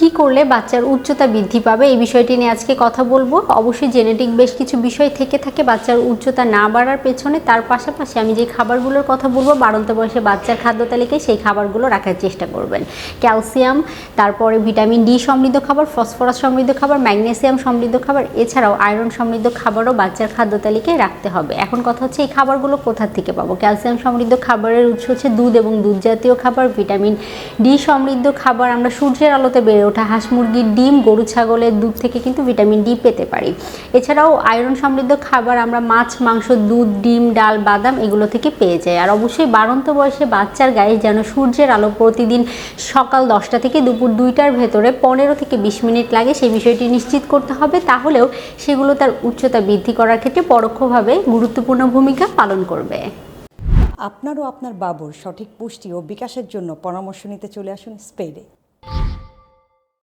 কি করলে বাচ্চার উচ্চতা বৃদ্ধি পাবে? এই বিষয়টি নিয়ে আজকে কথা বলব। অবশ্যই জেনেটিক বেশ কিছু বিষয় থেকে থাকে বাচ্চার উচ্চতা না বাড়ার পেছনে। তার পাশাপাশি আমি যে খাবারগুলোর কথা বলব, বাড়ন্ত বয়সে বাচ্চার খাদ্য তালিকায় সেই খাবারগুলো রাখার চেষ্টা করবেন। ক্যালসিয়াম, তারপরে ভিটামিন ডি সমৃদ্ধ খাবার, ফসফরাস সমৃদ্ধ খাবার, ম্যাগনেসিয়াম সমৃদ্ধ খাবার, এছাড়াও আয়রন সমৃদ্ধ খাবারও বাচ্চার খাদ্য তালিকায় রাখতে হবে। এখন কথা হচ্ছে এই খাবারগুলো কোথা থেকে পাবো? ক্যালসিয়াম সমৃদ্ধ খাবারের উৎস হচ্ছে দুধ এবং দুধ জাতীয় খাবার, ভিটামিন ডি সমৃদ্ধ খাবার। আমরা সূর্যের আলোতে বেড়ে ওঠা হাঁস মুরগির ডিম, গরু, ছাগলের দুধ থেকে কিন্তু ভিটামিন ডি পেতে পারি। এছাড়াও আয়রন সমৃদ্ধ খাবার, আমরা মাছ, মাংস, দুধ, ডিম, ডাল, বাদাম এগুলো থেকে পেয়ে যাই। আর অবশ্যই বাড়ন্ত বয়সে বাচ্চার গায়ে যেন সূর্যের আলো প্রতিদিন সকাল দশটা থেকে দুপুর দুইটার ভেতরে পনেরো থেকে বিশ মিনিট লাগে, সেই বিষয়টি নিশ্চিত করতে হবে। তাহলেও সেগুলো তার উচ্চতা বৃদ্ধি করার ক্ষেত্রে পরোক্ষভাবে গুরুত্বপূর্ণ ভূমিকা পালন করবে। আপনারও আপনার বাবুর সঠিক পুষ্টি ও বিকাশের জন্য পরামর্শ নিতে চলে আসুন স্পেডে।